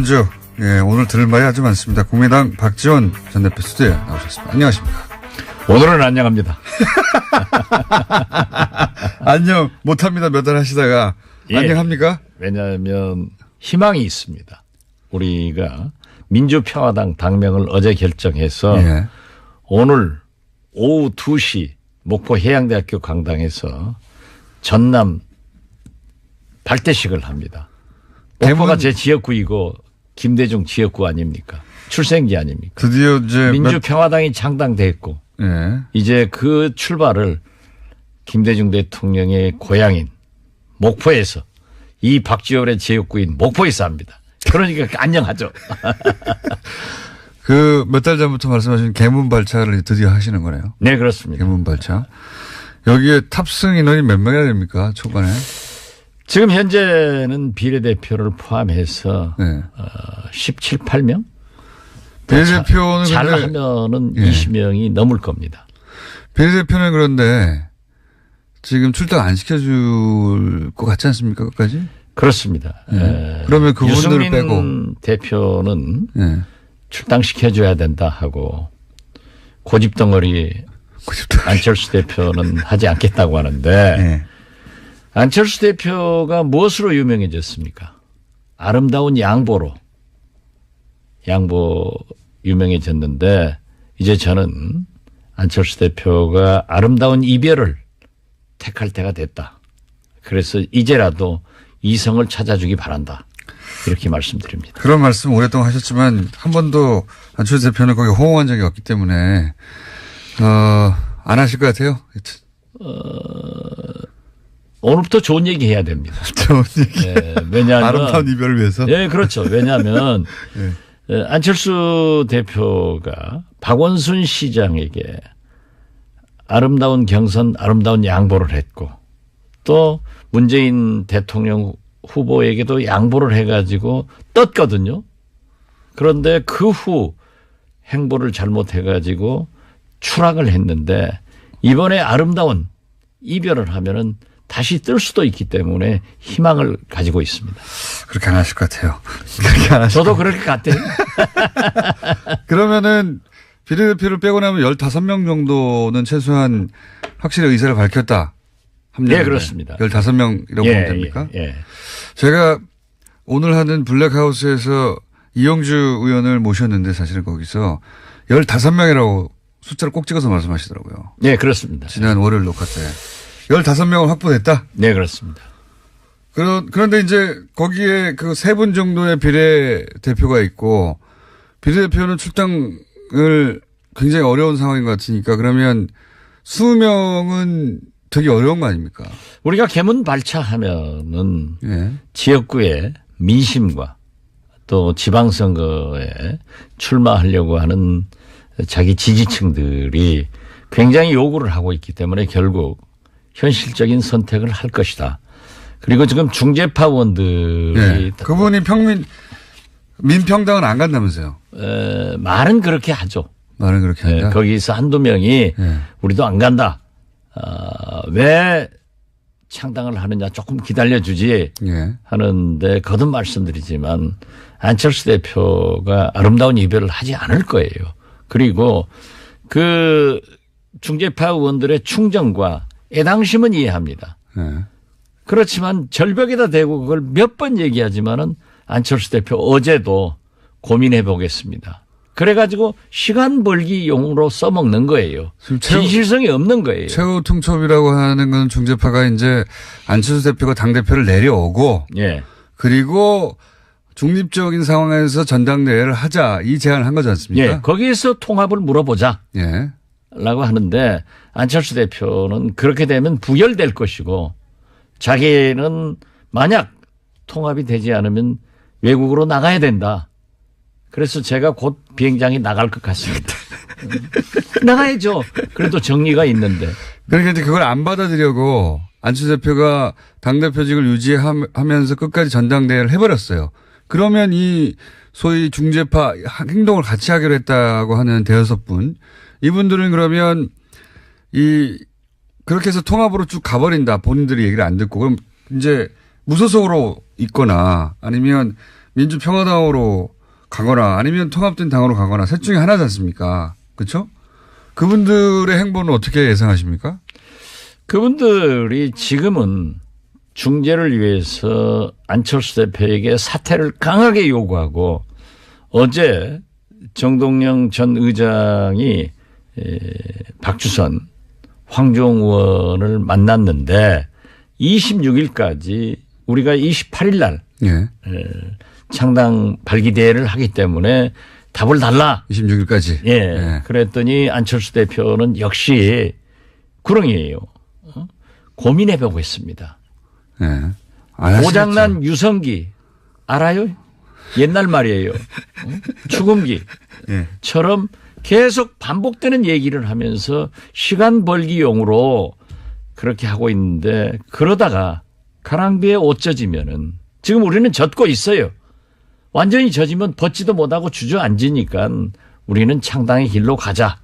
한 주, 예, 오늘 들을 말이 아주 많습니다. 국민당 박지원 전 대표 스튜디오에 나오셨습니다. 안녕하십니까. 오늘은 안녕합니다. 안녕, 못합니다. 몇 달 하시다가. 예. 안녕합니까? 왜냐하면 희망이 있습니다. 우리가 민주평화당 당명을 어제 결정해서 예. 오늘 오후 2시 목포 해양대학교 강당에서 전남 발대식을 합니다. 대부분- 제 지역구이고 김대중 지역구 아닙니까? 출생지 아닙니까? 드디어 이제. 민주평화당이 창당됐고 몇- 예. 이제 그 출발을 김대중 대통령의 고향인 목포에서 이 박지원의 지역구인 목포에서 합니다. 그러니까 안녕하죠. 그 몇 달 전부터 말씀하신 개문 발차를 드디어 하시는 거네요. 네, 그렇습니다. 개문 발차. 여기에 탑승 인원이 몇 명이나 됩니까? 초반에. 지금 현재는 비례대표를 포함해서 네. 어, 17, 8명? 비례대표는 잘 근데 하면은 예. 20명이 넘을 겁니다. 비례대표는 그런데 지금 출당 안 시켜줄 것 같지 않습니까? 끝까지? 그렇습니다. 예. 에, 그러면 그분들을 빼고. 대표는 예. 출당시켜줘야 된다 하고 고집덩어리 안철수 대표는 하지 않겠다고 하는데 예. 안철수 대표가 무엇으로 유명해졌습니까? 아름다운 양보로 양보 유명해졌는데 이제 저는 안철수 대표가 아름다운 이별을 택할 때가 됐다. 그래서 이제라도 이성을 찾아주기 바란다. 이렇게 말씀드립니다. 그런 말씀 오랫동안 하셨지만 한 번도 안철수 대표는 거기 호응한 적이 없기 때문에 어, 안 하실 것 같아요. 오늘부터 좋은 얘기 해야 됩니다. 좋은 얘기. 예, 왜냐하면 아름다운 이별을 위해서. 예, 그렇죠. 왜냐하면 예, 안철수 대표가 박원순 시장에게 아름다운 경선, 아름다운 양보를 했고 또 문재인 대통령 후보에게도 양보를 해가지고 떴거든요. 그런데 그 후 행보를 잘못해가지고 추락을 했는데 이번에 아름다운 이별을 하면은 다시 뜰 수도 있기 때문에 희망을 가지고 있습니다. 그렇게 안 하실 것 같아요. 그렇게 안 하실 저도 그럴 것 같아요. 그러면은 비례대표를 빼고 나면 15명 정도는 최소한 확실히 의사를 밝혔다. 합류하는데 예, 그렇습니다. 15명이라고 보면 됩니까? 예, 예. 제가 오늘 하는 블랙하우스에서 이영주 의원을 모셨는데 사실은 거기서 15명이라고 숫자를 꼭 찍어서 말씀하시더라고요. 예, 그렇습니다. 지난 월요일 녹화 때. 15명을 확보됐다? 네, 그렇습니다. 그런, 그런데 이제 거기에 그 세 분 정도의 비례대표가 있고 비례대표는 출당을 굉장히 어려운 상황인 것 같으니까 그러면 20명은 되게 어려운 거 아닙니까? 우리가 개문 발차하면은 예. 지역구의 민심과 또 지방선거에 출마하려고 하는 자기 지지층들이 굉장히 요구를 하고 있기 때문에 결국 현실적인 선택을 할 것이다. 그리고 지금 중재파원들이 예. 그분이 평민, 민평당은 안 간다면서요? 에, 말은 그렇게 하죠. 말은 그렇게 예, 한다. 거기서 한두 명이 예. 우리도 안 간다. 어, 왜 창당을 하느냐 조금 기다려주지 예. 하는데 거듭 말씀드리지만 안철수 대표가 아름다운 이별을 하지 않을 거예요. 그리고 그 중재파 의원들의 충정과 애당심은 이해합니다. 예. 그렇지만 절벽에다 대고 그걸 몇 번 얘기하지만은 안철수 대표 어제도 고민해 보겠습니다. 그래가지고 시간 벌기 용으로 써먹는 거예요. 최후- 진실성이 없는 거예요. 최후 통첩이라고 하는 건 중재파가 이제 안철수 대표가 당대표를 내려오고 예. 그리고 중립적인 상황에서 전당대회를 하자 이 제안을 한 거지 않습니까? 예. 거기에서 통합을 물어보자. 예. 라고 하는데 안철수 대표는 그렇게 되면 부결될 것이고 자기는 만약 통합이 되지 않으면 외국으로 나가야 된다. 그래서 제가 곧 비행장에 나갈 것 같습니다. 음. 나가야죠. 그래도 정리가 있는데. 그러니까 이제 그걸 안 받아들이려고 안철수 대표가 당대표직을 유지하면서 끝까지 전당대회를 해버렸어요. 그러면 이 소위 중재파 행동을 같이 하기로 했다고 하는 대여섯 분 이분들은 그러면 이 그렇게 해서 통합으로 쭉 가버린다 본인들이 얘기를 안 듣고 그럼 이제 무소속으로 있거나 아니면 민주평화당으로 가거나 아니면 통합된 당으로 가거나 셋 중에 하나지 않습니까? 그렇죠? 그분들의 행보는 어떻게 예상하십니까? 그분들이 지금은 중재를 위해서 안철수 대표에게 사퇴를 강하게 요구하고 어제 정동영 전 의장이 에, 박주선 황종 의원을 만났는데 26일까지 우리가 28일 날 예. 창당 발기대회를 하기 때문에 답을 달라. 26일까지. 예. 그랬더니 안철수 대표는 역시 구렁이에요. 어? 고민해보고 있습니다. 예. 고장난 유성기 알아요? 옛날 말이에요. 어? 죽음기. 예. 처럼 계속 반복되는 얘기를 하면서 시간 벌기용으로 그렇게 하고 있는데 그러다가 가랑비에 옷 젖으면은 지금 우리는 젖고 있어요. 완전히 젖으면 벗지도 못하고 주저앉으니까 우리는 창당의 길로 가자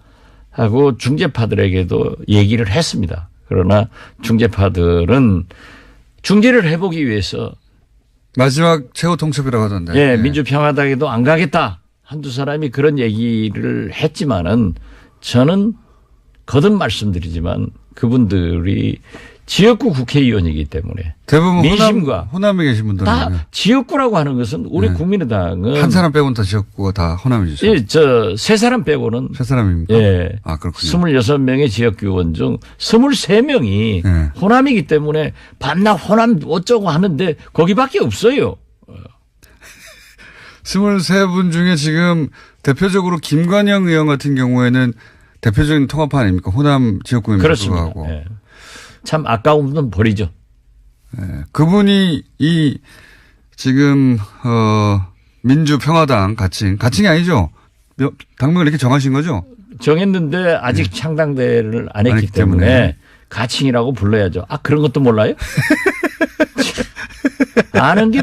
하고 중재파들에게도 얘기를 했습니다. 그러나 중재파들은 중재를 해보기 위해서 마지막 최후 통첩이라고 하던데. 예, 민주평화당에도 안 가겠다. 한두 사람이 그런 얘기를 했지만은 저는 거듭 말씀드리지만 그분들이 지역구 국회의원이기 때문에 대부분 민심과 호남, 호남 에 계신 분들은 다 지역구라고 하는 것은 우리 네. 국민의당은 한 사람 빼고는 다 지역구가 다 호남이죠. 예, 저세 사람 빼고는 세 사람입니까? 예. 아, 그렇군요. 26명의 지역규원 중 23명이 네. 호남이기 때문에 밤낮 호남 어쩌고 하는데 거기밖에 없어요. 23분 중에 지금 대표적으로 김관영 의원 같은 경우에는 대표적인 통합파 아닙니까? 호남 지역구임에도 그렇습니다. 불구하고. 예. 참 아까운 분 버리죠. 예. 그분이 이 지금 어 민주평화당 가칭 가칭이 아니죠. 몇- 당명을 이렇게 정하신 거죠? 정했는데 아직 창당대를 안 했기 안 했기 때문에, 때문에. 가칭이라고 불러야죠. 아 그런 것도 몰라요? 아는 게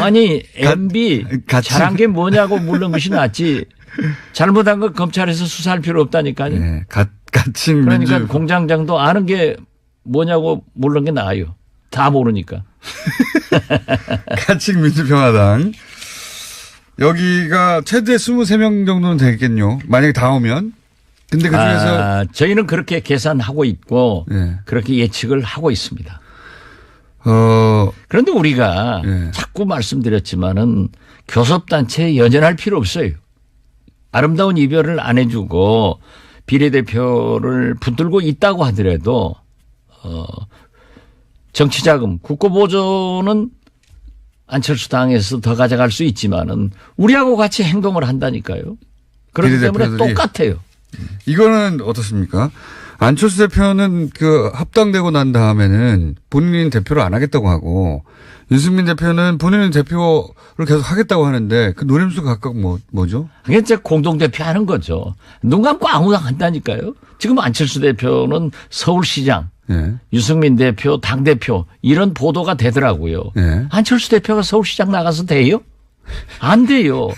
아니 MB 가칭. 잘한 게 뭐냐고 물는 것이 낫지. 잘못한 거 검찰에서 수사할 필요 없다니까요. 예. 가, 가칭 그러니까 민주 공장장도 아는 게 뭐냐고 물는 게 나아요. 다 모르니까. 가칭 민주평화당 여기가 최대 23명 정도는 되겠군요. 만약에 다 오면. 근데 그 중에서 아, 저희는 그렇게 계산하고 있고 예. 그렇게 예측을 하고 있습니다. 어 그런데 우리가 예. 자꾸 말씀드렸지만은 교섭단체에 연연할 필요 없어요. 아름다운 이별을 안 해주고 비례대표를 붙들고 있다고 하더라도 어 정치자금 국고보조는 안철수 당에서 더 가져갈 수 있지만은 우리하고 같이 행동을 한다니까요. 그렇기 때문에. 똑같아요. 이거는 어떻습니까? 안철수 대표는 그 합당되고 난 다음에는 본인은 대표를 안 하겠다고 하고 윤승민 대표는 본인은 대표를 계속 하겠다고 하는데 그 노림수 각각 뭐, 뭐죠? 그게 이제 공동 대표 하는 거죠. 눈 감고 아무나 한다니까요. 지금 안철수 대표는 서울시장, 예. 유승민 대표, 당 대표 이런 보도가 되더라고요. 예. 안철수 대표가 서울시장 나가서 돼요? 안 돼요.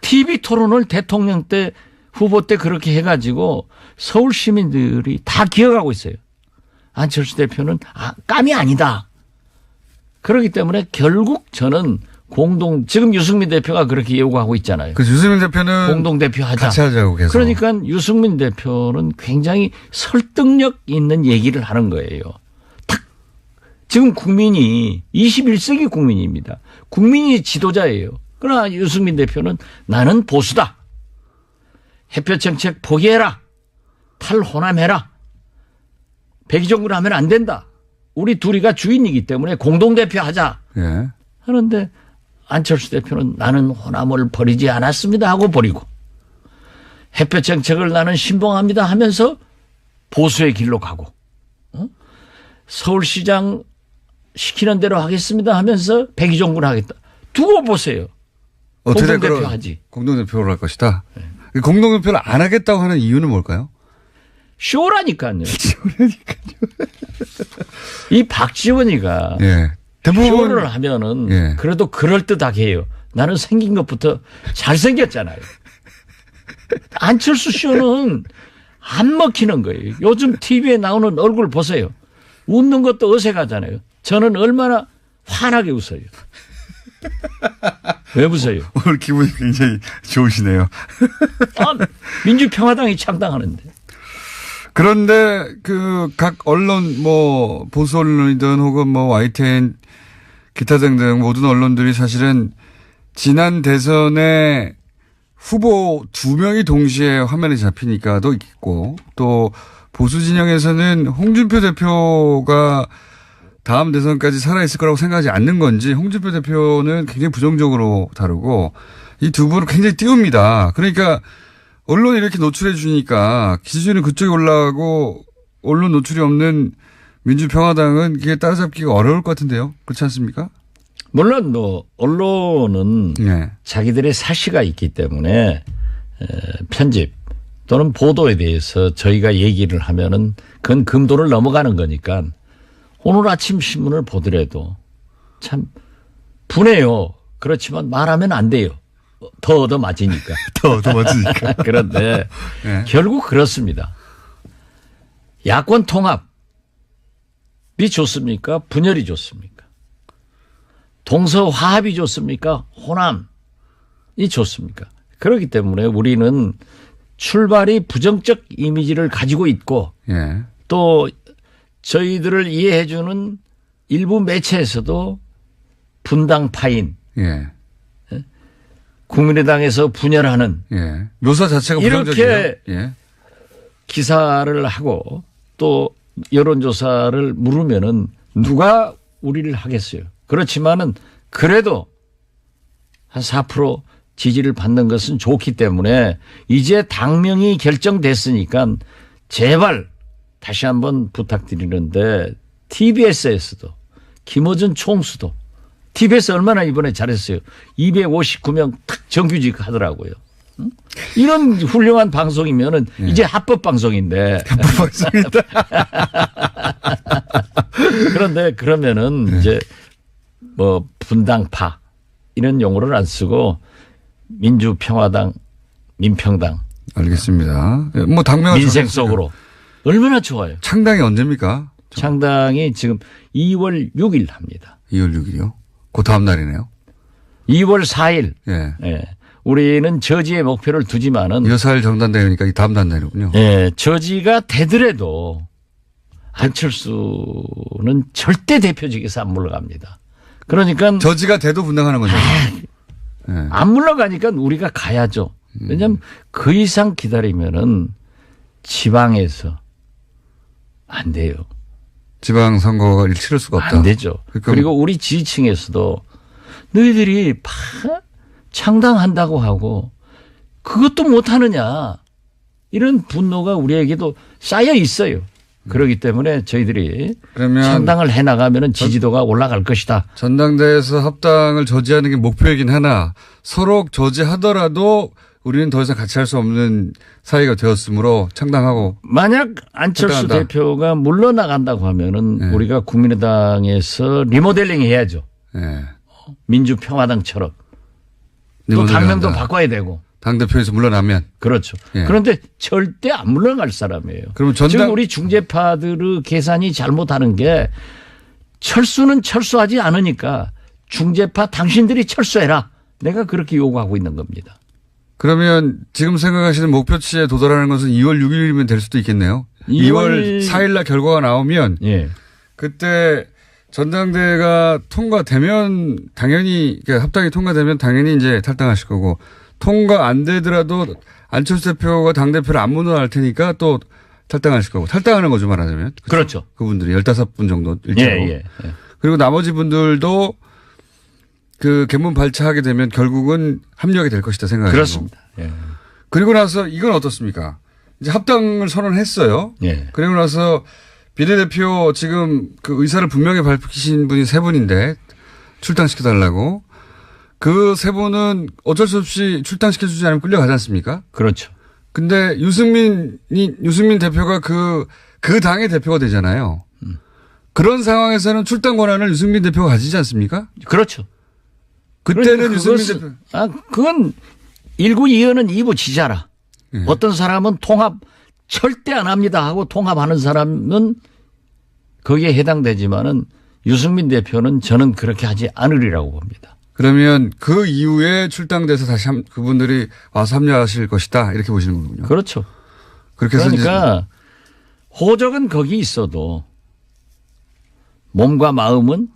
TV 토론을 대통령 때 후보 때 그렇게 해가지고 서울 시민들이 다 기억하고 있어요. 안철수 대표는 아, 깜이 아니다. 그렇기 때문에 결국 저는 공동 지금 유승민 대표가 그렇게 요구하고 있잖아요. 그 유승민 대표는 공동 대표 하자. 같이 하자고 계속. 그러니까 유승민 대표는 굉장히 설득력 있는 얘기를 하는 거예요. 탁 지금 국민이 21세기 국민입니다. 국민이 지도자예요. 그러나 유승민 대표는 나는 보수다. 햇볕 정책 포기해라. 탈호남해라. 백의종군 하면 안 된다. 우리 둘이가 주인이기 때문에 공동대표 하자. 예. 하는데 안철수 대표는 나는 호남을 버리지 않았습니다 하고 버리고 햇볕 정책을 나는 신봉합니다 하면서 보수의 길로 가고 어? 서울시장 시키는 대로 하겠습니다 하면서 백의종군 하겠다. 두고 보세요. 어떻게 될 공동대표 하지. 공동대표를 할 것이다. 그 공동대표를 안 하겠다고 하는 이유는 뭘까요? 쇼라니까요. 이 박지원이가 예. 대부분 쇼를 하면은 예. 그래도 그럴 듯하게 해요. 나는 생긴 것부터 잘 생겼잖아요. 안철수 쇼는 안 먹히는 거예요. 요즘 TV에 나오는 얼굴 보세요. 웃는 것도 어색하잖아요. 저는 얼마나 환하게 웃어요. 왜 보세요? 오늘 기분이 굉장히 좋으시네요. 아, 민주평화당이 창당하는데. 그런데 그 각 언론 뭐 보수 언론이든 혹은 뭐 YTN 기타 등등 모든 언론들이 사실은 지난 대선에 후보 두 명이 동시에 화면에 잡히니까도 있고 또 보수 진영에서는 홍준표 대표가 다음 대선까지 살아있을 거라고 생각하지 않는 건지 홍준표 대표는 굉장히 부정적으로 다루고 이 두 분을 굉장히 띄웁니다. 그러니까 언론이 이렇게 노출해 주니까 기준이 그쪽에 올라가고 언론 노출이 없는 민주평화당은 이게 따라잡기가 어려울 것 같은데요. 그렇지 않습니까? 물론 뭐 언론은 네. 자기들의 사시가 있기 때문에 에, 편집 또는 보도에 대해서 저희가 얘기를 하면은 그건 금도를 넘어가는 거니까 오늘 아침 신문을 보더라도 참 분해요. 그렇지만 말하면 안 돼요. 더 얻어 맞으니까. 더, 더 멋지니까. 그런데 네. 결국 그렇습니다. 야권 통합이 좋습니까? 분열이 좋습니까? 동서 화합이 좋습니까? 호남이 좋습니까? 그렇기 때문에 우리는 출발이 부정적 이미지를 가지고 있고 예. 또 저희들을 이해해주는 일부 매체에서도 분당파인 예. 국민의당에서 분열하는 예. 묘사 자체가 이렇게. 예. 기사를 하고 또 여론조사를 물으면은 누가 우리를 하겠어요. 그렇지만은 그래도 한 4% 지지를 받는 것은 좋기 때문에 이제 당명이 결정됐으니까 제발 다시 한번 부탁드리는데 TBS에서도 김어준 총수도 TBS 얼마나 이번에 잘했어요. 259명 탁 정규직 하더라고요. 응? 이런 훌륭한 방송이면은 이제 합법 방송인데 맞습니다. 그런데 그러면은 이제 뭐 분당파 이런 용어를 안 쓰고 민주평화당, 민평당, 알겠습니다. 예, 뭐 당명 민생 속으로 얼마나 좋아요. 창당이 언제입니까? 창당이 지금 2월 6일 합니다. 2월 6일이요. 그 다음 날이네요. 2월 4일. 예. 예. 우리는 저지의 목표를 두지만은 2월 4일 정단되니까 이 다음 날이군요. 예, 저지가 되더라도 안철수는 절대 대표직에서 안 물러갑니다. 그러니까 저지가 돼도 분당하는 거죠. 예. 안 물러가니까 우리가 가야죠. 왜냐하면 그 이상 기다리면은 지방에서 안 돼요. 지방선거가 치를 수가 없다. 안 되죠. 그러니까 그리고 우리 지지층에서도 너희들이 파 창당한다고 하고 그것도 못하느냐 이런 분노가 우리에게도 쌓여 있어요. 그렇기 때문에 저희들이 창당을 해 나가면은 지지도가 올라갈 것이다. 전당대에서 합당을 저지하는 게 목표이긴 하나 서로 저지하더라도 우리는 더 이상 같이 할 수 없는 사이가 되었으므로 창당하고 만약 안철수 합당한다. 대표가 물러나간다고 하면은 네. 우리가 국민의당에서 리모델링 해야죠. 예. 민주평화당처럼 또 당명도 한다. 바꿔야 되고 당 대표에서 물러나면 그렇죠. 예. 그런데 절대 안 물러갈 사람이에요. 그러면 전당- 지금 우리 중재파들의 계산이 잘못하는 게 철수는 철수하지 않으니까 중재파 당신들이 철수해라. 내가 그렇게 요구하고 있는 겁니다. 그러면 지금 생각하시는 목표치에 도달하는 것은 2월 6일이면 될 수도 있겠네요. 2월 2월 4일 날 결과가 나오면 예. 그때 전당대회가 통과되면 당연히 그러니까 합당이 통과되면 당연히 이제 탈당하실 거고 통과 안 되더라도 안철수 대표가 당 대표를 안 물러날 테니까 또 탈당하실 거고 탈당하는 거죠 말하자면 그렇죠. 그분들이 15분 정도 예, 일제로 예. 예. 그리고 나머지 분들도 그 개문 발차하게 되면 결국은 합류하게 될 것이다 생각해요. 그렇습니다. 예. 그리고 나서 이건 어떻습니까? 이제 합당을 선언했어요. 예. 그리고 나서 비례대표 지금 그 의사를 분명히 밝히신 분이 세 분인데 출당시켜달라고 그 세 분은 어쩔 수 없이 출당시켜주지 않으면 끌려가지 않습니까? 그렇죠. 근데 유승민이 유승민 대표가 그그 당의 대표가 되잖아요. 그런 상황에서는 출당 권한을 유승민 대표가 가지지 않습니까? 그렇죠. 그때는 그러니까 유승민 그것은- 대표 아, 그건 일구 이연은 이부 지자라. 예. 어떤 사람은 통합 절대 안 합니다 하고 통합하는 사람은 거기에 해당되지만은 유승민 대표는 저는 그렇게 하지 않으리라고 봅니다. 그러면 그 이후에 출당돼서 다시 한, 그분들이 와서 합류하실 것이다. 이렇게 보시는 거군요. 그렇죠. 그렇게 그러니까 호적은 거기 있어도 몸과 마음은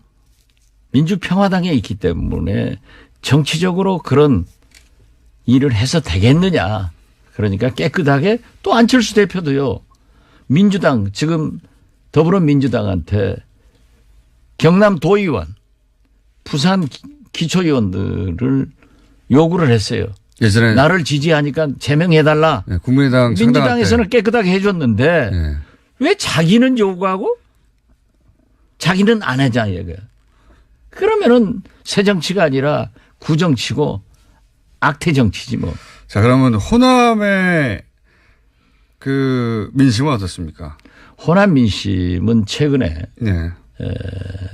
민주평화당에 있기 때문에 정치적으로 그런 일을 해서 되겠느냐. 그러니까 깨끗하게 또 안철수 대표도요. 민주당 지금 더불어민주당한테 경남 도의원, 부산 기- 기초의원들을 요구를 했어요. 예전에 나를 지지하니까 제명해달라. 네, 국민의당 민주당에서는 깨끗하게 해줬는데 때, 네. 왜 자기는 요구하고 자기는 안 하자 얘가. 그러면은 새 정치가 아니라 구정치고 악태 정치지 뭐. 자, 그러면 호남의 그 민심은 어떻습니까? 호남 민심은 최근에 네.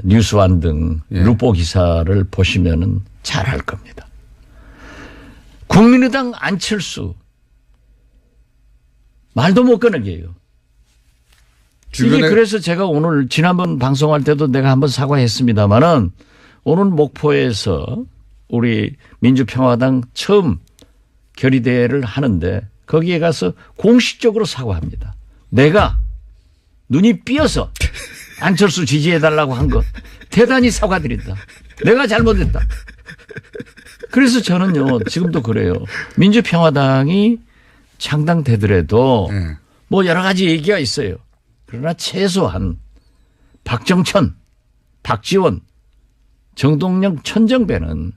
뉴스완 등 예. 루포 기사를 보시면은 잘 알 겁니다. 국민의당 안철수 말도 못 꺼내게 해요. 이게 그래서 제가 오늘 지난번 방송할 때도 내가 한번 사과했습니다마는 오늘 목포에서 우리 민주평화당 처음 결의대회를 하는데 거기에 가서 공식적으로 사과합니다. 내가 눈이 삐어서 안철수 지지해달라고 한 것 대단히 사과드린다. 내가 잘못했다. 그래서 저는요 지금도 그래요. 민주평화당이 창당되더라도 네. 뭐 여러 가지 얘기가 있어요. 그러나 최소한 박정천, 박지원, 정동영, 천정배는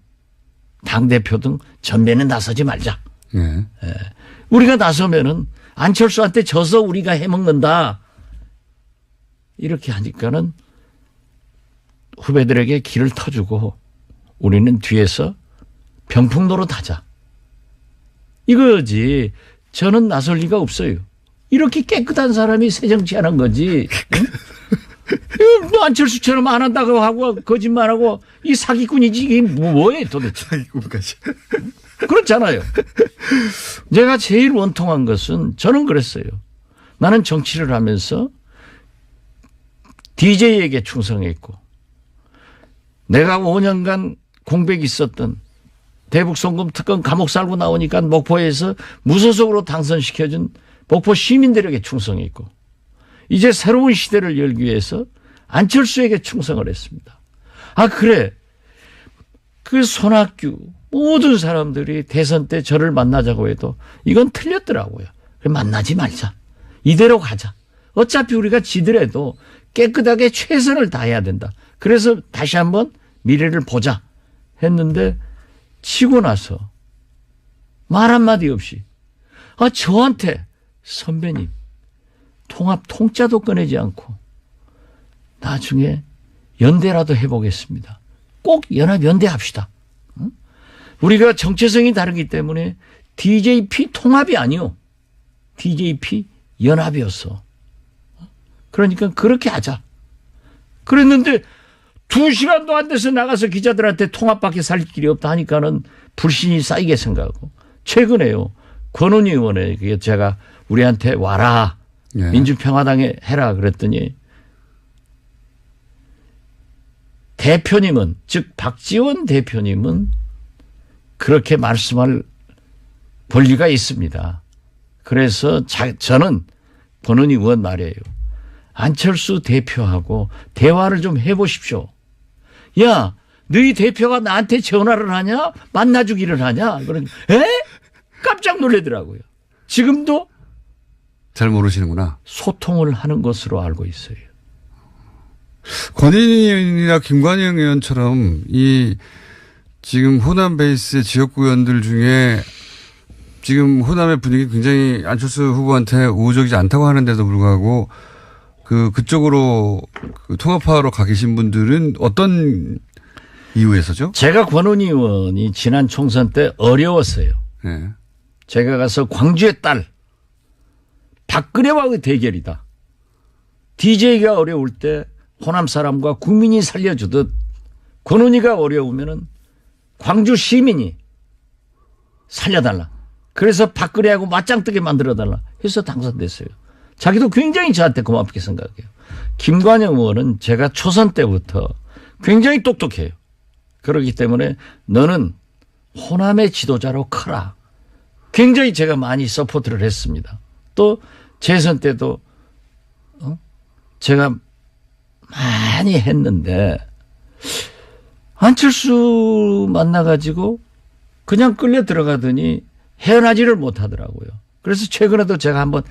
당대표 등 전면에 나서지 말자. 네. 우리가 나서면은 안철수한테 져서 우리가 해먹는다. 이렇게 하니까는 후배들에게 길을 터주고 우리는 뒤에서 병풍노릇 하자. 이거지. 저는 나설 리가 없어요. 이렇게 깨끗한 사람이 새 정치하는 거지. 뭐 안철수처럼 안 한다고 하고 거짓말하고 이 사기꾼이지 이게 뭐예요 도대체. 사기꾼까지. 그렇잖아요. 제가 제일 원통한 것은 저는 그랬어요. 나는 정치를 하면서 DJ에게 충성했고 내가 5년간 공백이 있었던 대북송금 특검 감옥 살고 나오니까 목포에서 무소속으로 당선시켜준 목포 시민들에게 충성했고 이제 새로운 시대를 열기 위해서 안철수에게 충성을 했습니다. 아 그래 그 손학규 모든 사람들이 대선 때 저를 만나자고 해도 이건 틀렸더라고요. 만나지 말자. 이대로 가자. 어차피 우리가 지더라도 깨끗하게 최선을 다해야 된다. 그래서 다시 한번 미래를 보자 했는데 치고 나서 말 한마디 없이 아 저한테 선배님 통합 통짜도 꺼내지 않고 나중에 연대라도 해보겠습니다. 꼭 연합 연대합시다. 응? 우리가 정체성이 다르기 때문에 DJP 통합이 아니요. DJP 연합이었어. 그러니까 그렇게 하자. 그랬는데 두 시간도 안 돼서 나가서 기자들한테 통합밖에 살 길이 없다 하니까는 불신이 쌓이게 생각하고 최근에요 권은희 의원에게 제가 우리한테 와라 네. 민주평화당에 해라 그랬더니 대표님은 즉 박지원 대표님은 그렇게 말씀할 권리가 있습니다. 그래서 자, 저는 권은희 의원 말이에요. 안철수 대표하고 대화를 좀 해보십시오. 야, 너희 대표가 나한테 전화를 하냐? 만나주기를 하냐? 그러니, 에? 깜짝 놀라더라고요. 지금도 잘 모르시는구나. 소통을 하는 것으로 알고 있어요. 권인희 의원이나 김관영 의원처럼 이 지금 호남 베이스의 지역구 의원들 중에 지금 호남의 분위기 굉장히 안철수 후보한테 우호적이지 않다고 하는데도 불구하고 그 그쪽으로 그 통합하러 가 계신 분들은 어떤 이유에서죠? 제가 권은희 의원이 지난 총선 때 어려웠어요. 네. 제가 가서 광주의 딸 박근혜와의 대결이다. DJ가 어려울 때 호남 사람과 국민이 살려주듯 권은희가 어려우면은 광주 시민이 살려달라. 그래서 박근혜하고 맞짱뜨게 만들어달라 해서 당선됐어요. 자기도 굉장히 저한테 고맙게 생각해요. 김관영 의원은 제가 초선 때부터 굉장히 똑똑해요. 그렇기 때문에 너는 호남의 지도자로 커라. 굉장히 제가 많이 서포트를 했습니다. 또 재선 때도 어? 제가 많이 했는데 안철수 만나가지고 그냥 끌려 들어가더니 헤어나지를 못하더라고요. 그래서 최근에도 제가 한번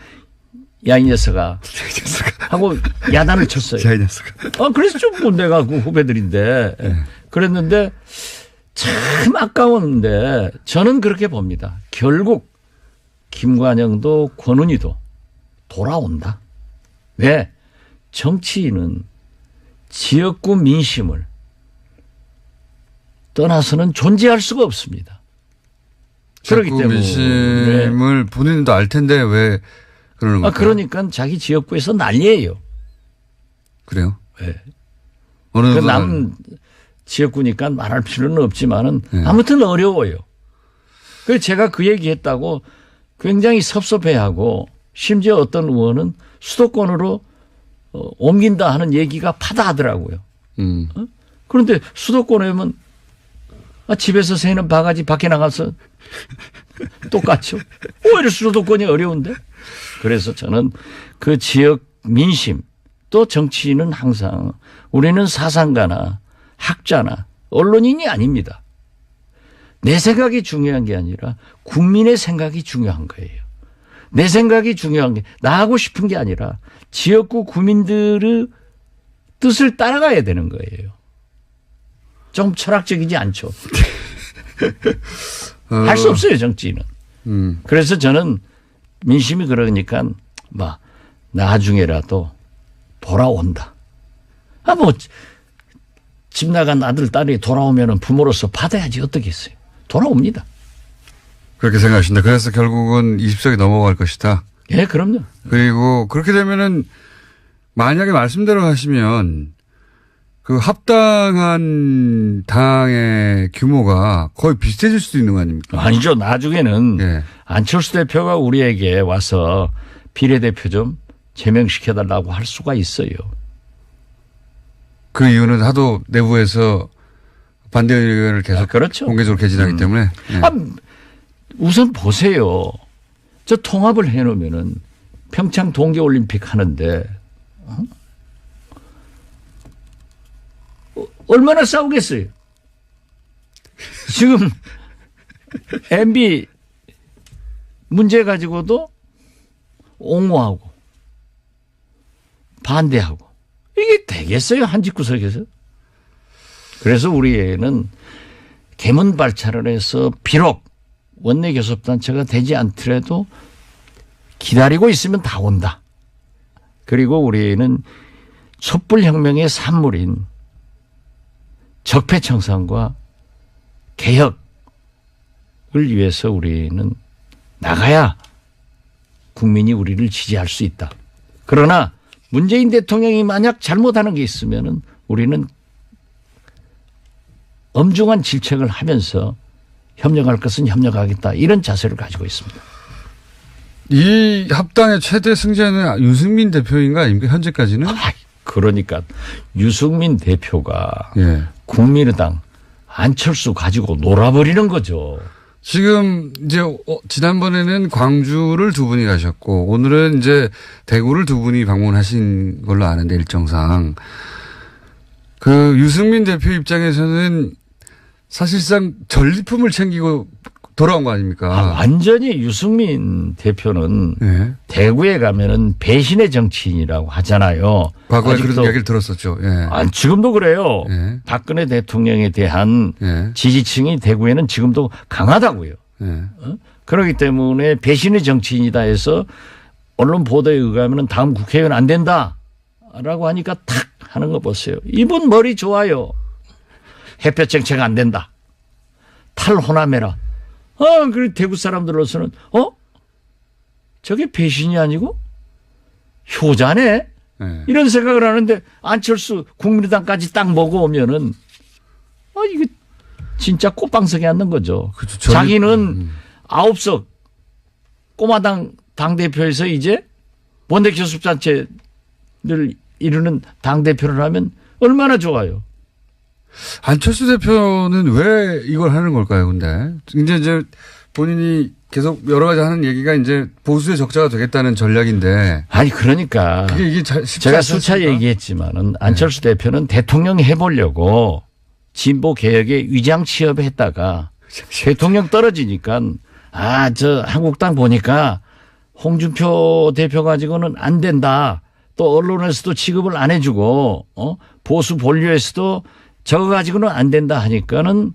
야 이 녀석아 하고 야단을 쳤어요. 자이 녀석. 아, 그래서 좀뭐 내가 그 후배들인데 그랬는데 참 아까웠는데 저는 그렇게 봅니다. 결국 김관영도 권은희도 돌아온다. 왜? 정치인은 지역구 민심을 떠나서는 존재할 수가 없습니다. 그렇기 때문에 민심을 본인도 알 텐데 왜 그러는 아 거예요? 그러니까 자기 지역구에서 난리예요. 그래요? 네. 어느 그남 지역구니까 말할 필요는 없지만은 네. 아무튼 어려워요. 그래서 제가 그 얘기했다고 굉장히 섭섭해하고 심지어 어떤 의원은 수도권으로 어, 옮긴다 하는 얘기가 파다하더라고요. 음. 그런데 수도권에 오면 아, 집에서 새는 바가지 밖에 나가서 똑같죠. 오히려 수도권이 어려운데? 그래서 저는 그 지역 민심 또 정치인은 항상 우리는 사상가나 학자나 언론인이 아닙니다. 내 생각이 중요한 게 아니라 국민의 생각이 중요한 거예요. 내 생각이 중요한 게 나 하고 싶은 게 아니라 지역구 구민들의 뜻을 따라가야 되는 거예요. 좀 철학적이지 않죠. 할수 없어요, 정치인은. 음. 그래서 저는 민심이 그러니까 막 나중에라도 돌아온다. 아, 뭐, 집 나간 아들, 딸이 돌아오면 부모로서 받아야지 어떻겠어요. 돌아옵니다. 그렇게 생각하신다. 그래서 결국은 20석이 넘어갈 것이다. 예, 그럼요. 그리고 그렇게 되면은 만약에 말씀대로 하시면 그 합당한 당의 규모가 거의 비슷해질 수도 있는 거 아닙니까? 아니죠. 나중에는 예. 안철수 대표가 우리에게 와서 비례대표 좀 제명시켜달라고 할 수가 있어요. 그 이유는 하도 내부에서 반대 의견을 계속 아, 그렇죠. 공개적으로 개진하기 음. 때문에 예. 아, 우선 보세요. 저 통합을 해놓으면은 평창 동계올림픽 하는데 어? 어, 얼마나 싸우겠어요? 지금 MB 문제 가지고도 옹호하고 반대하고 이게 되겠어요 한 집구석에서? 그래서 우리는 개문 발차를 해서 비록 원내 교섭단체가 되지 않더라도 기다리고 있으면 다 온다. 그리고 우리는 촛불혁명의 산물인 적폐청산과 개혁을 위해서 우리는 나가야 국민이 우리를 지지할 수 있다. 그러나 문재인 대통령이 만약 잘못하는 게 있으면은 우리는 엄중한 질책을 하면서 협력할 것은 협력하겠다 이런 자세를 가지고 있습니다. 이 합당의 최대 승자는 유승민 대표인 거 아닙니까? 현재까지는? 아이, 그러니까 유승민 대표가 예. 국민의당 안철수 가지고 놀아버리는 거죠. 지금 이제 어, 지난번에는 광주를 두 분이 가셨고 오늘은 이제 대구를 두 분이 방문하신 걸로 아는데 일정상 그 유승민 대표 입장에서는 사실상 전리품을 챙기고 돌아온 거 아, 아닙니까? 완전히 유승민 대표는 예. 대구에 가면은 배신의 정치인이라고 하잖아요. 과거에 그런 이야기를 들었었죠. 예. 아, 지금도 그래요. 예. 박근혜 대통령에 대한 예. 지지층이 대구에는 지금도 강하다고요. 예. 그렇기 때문에 배신의 정치인이다 해서 언론 보도에 의하면 다음 국회의원 안 된다라고 하니까 탁 하는 거 보세요. 이분 머리 좋아요. 햇볕 정책 안 된다. 탈호남해라. 어, 그리고 대구 사람들로서는 어? 저게 배신이 아니고 효자네? 예. 이런 생각을 하는데 안철수 국민의당까지 딱 먹어오면은 아 이게 진짜 꽃방석에 앉는 거죠. 그렇죠. 저는- 자기는 음. 아홉 석 꼬마당 당 대표에서 이제 원내 교섭단체를 이루는 당 대표를 하면 얼마나 좋아요. 안철수 대표는 왜 이걸 하는 걸까요, 근데? 이제, 이제 본인이 계속 여러 가지 하는 얘기가 이제 보수의 적자가 되겠다는 전략인데. 아니 그러니까 그게 이게 제가 수차? 얘기했지만은 안철수 대표는 대통령 해보려고 진보 개혁에 위장 취업했다가 대통령 떨어지니까 아 저 한국당 보니까 홍준표 대표 가지고는 안 된다. 또 언론에서도 취급을 안 해주고 어 보수 본류에서도 저거 가지고는 안 된다 하니까는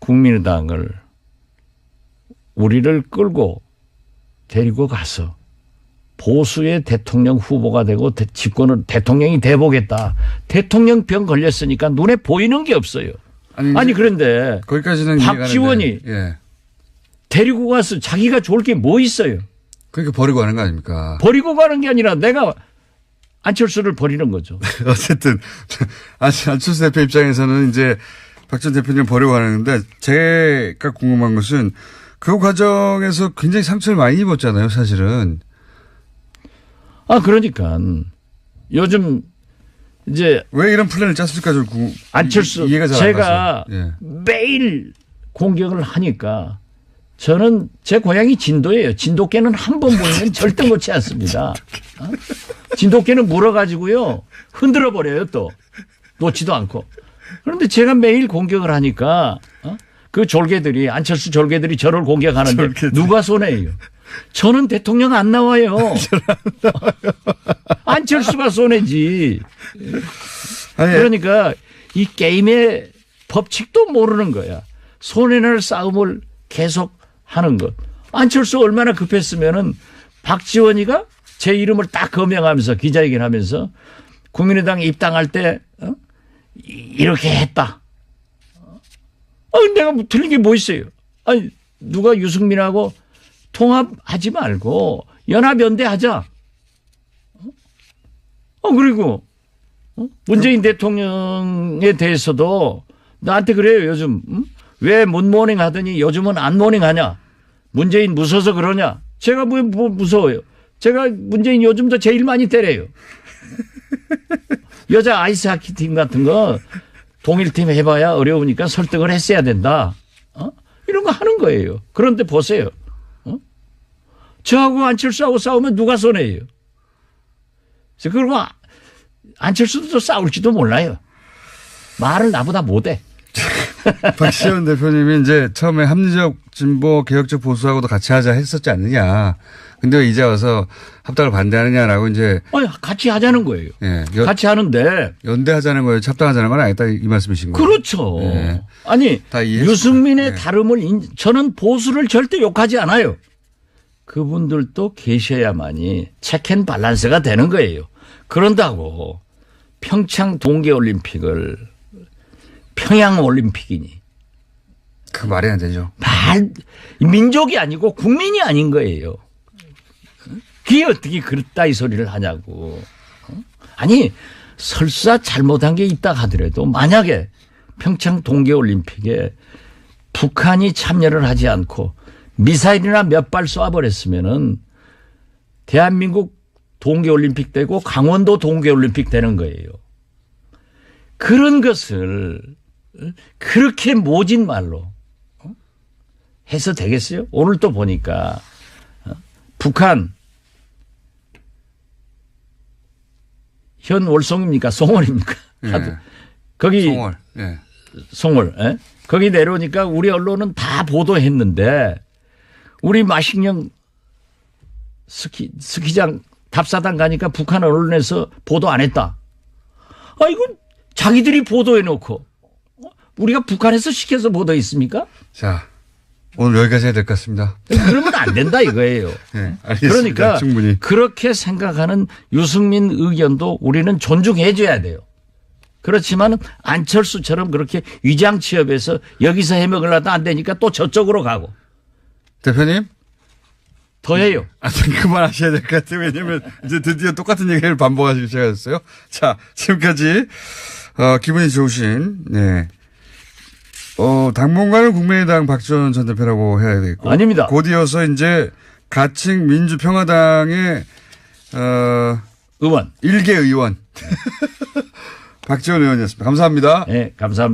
국민의당을 우리를 끌고 데리고 가서 보수의 대통령 후보가 되고 대- 집권을 대통령이 돼보겠다. 대통령 병 걸렸으니까 눈에 보이는 게 없어요. 아니, 아니 그런데 거기까지는 박지원이 예. 데리고 가서 자기가 좋을 게 뭐 있어요? 그러니까 버리고 하는 거 아닙니까? 버리고 가는 게 아니라 내가 안철수를 버리는 거죠. 어쨌든 안- 안철수 대표 입장에서는 이제 박 전 대표님 버리고 가는데 제가 궁금한 것은 그 과정에서 굉장히 상처를 많이 입었잖아요, 사실은. 아 그러니까 요즘 이제 왜 이런 플랜을 짰을까 좀 구, 안철수 이- 이해가 잘안 제가 가서. 예. 매일 공격을 하니까 저는 제 고향이 진도예요. 진돗개는 한 번 보이면 절대 놓지 않습니다. 어? 진돗개는 물어가지고요 흔들어 버려요 또 놓지도 않고. 그런데 제가 매일 공격을 하니까 어? 그 졸개들이 안철수 졸개들이 저를 공격하는데 졸개들. 누가 손해예요? 저는 대통령 안 나와요. 안철수가 손해지. 아니, 그러니까 이 게임의 법칙도 모르는 거야. 손해날 싸움을 계속 하는 것. 안철수 얼마나 급했으면은 박지원이가 제 이름을 딱 거명하면서 기자회견 하면서 국민의당 입당할 때 어? 이- 이렇게 했다. 어, 내가 뭐 틀린 게 뭐 있어요? 아니 누가 유승민하고 통합하지 말고 연합 연대 하자. 어 그리고 어? 문재인 대통령에 대해서도 나한테 그래요 요즘 응? 왜 문모닝 하더니 요즘은 안 모닝 하냐 문재인 무서워서 그러냐 제가 뭐, 뭐 무서워요 제가 문재인 요즘도 제일 많이 때려요 여자 아이스하키 팀 같은 거 동일팀 해봐야 어려우니까 설득을 했어야 된다 어? 이런 거 하는 거예요 그런데 보세요 어? 저하고 안철수하고 싸우면 누가 손해예요 그래서 그리고 아- 안철수도 싸울지도 몰라요. 말을 나보다 못해. 박시원 대표님이 이제 처음에 합리적 진보 개혁적 보수하고도 같이 하자 했었지 않느냐. 근데 왜 이제 와서 합당을 반대하느냐라고 이제 아니, 같이 하자는 거예요. 예, 연, 같이 하는데. 연대하자는 거예요. 합당하자는 건 아니다 이 말씀이신 거예요. 그렇죠. 네. 아니. 유승민의 네. 다름을, 인- 저는 보수를 절대 욕하지 않아요. 그분들도 계셔야만이 체크앤 밸런스가 되는 거예요. 그런다고 평창 동계올림픽을 평양 올림픽이니 그 말이 안 되죠. 말 민족이 아니고 국민이 아닌 거예요. 그게 어떻게 그렇다 이 소리를 하냐고. 어? 아니 설사 잘못한 게 있다 하더라도 만약에 평창 동계올림픽에 북한이 참여를 하지 않고 미사일이나 몇 발 쏴버렸으면은 대한민국 동계올림픽 되고 강원도 동계올림픽 되는 거예요. 그런 것을 그렇게 모진 말로 해서 되겠어요? 오늘 또 보니까 어? 북한 현 월송입니까 송월입니까? 예. 거기 송월. 예. 송월 예? 거기 내려오니까 우리 언론은 다 보도했는데 우리 마식령 스키 스키장 답사단 가니까 북한 언론에서 보도 안 했다. 아 이건 자기들이 보도해 놓고 어? 우리가 북한에서 시켜서 보도했습니까? 자 오늘 여기까지 해야 될 것 같습니다. 그러면 안 된다 이거예요. 예, 알겠습니다. 그러니까 충분히. 그렇게 생각하는 유승민 의견도 우리는 존중해 줘야 돼요. 그렇지만 안철수처럼 그렇게 위장 취업해서 여기서 해먹으려다 안 되니까 또 저쪽으로 가고 대표님. 더 해요. 아, 좀 그만하셔야 될 것 같아요. 왜냐면 이제 드디어 똑같은 얘기를 반복하시기 시작하셨어요. 자, 지금까지, 어, 기분이 좋으신, 네. 어, 당분간은 국민의당 박지원 전 대표라고 해야 되겠고. 아닙니다. 곧 이어서 이제 가칭 민주평화당의, 어, 의원. 일개 의원. 박지원 의원이었습니다. 감사합니다. 네, 감사합니다.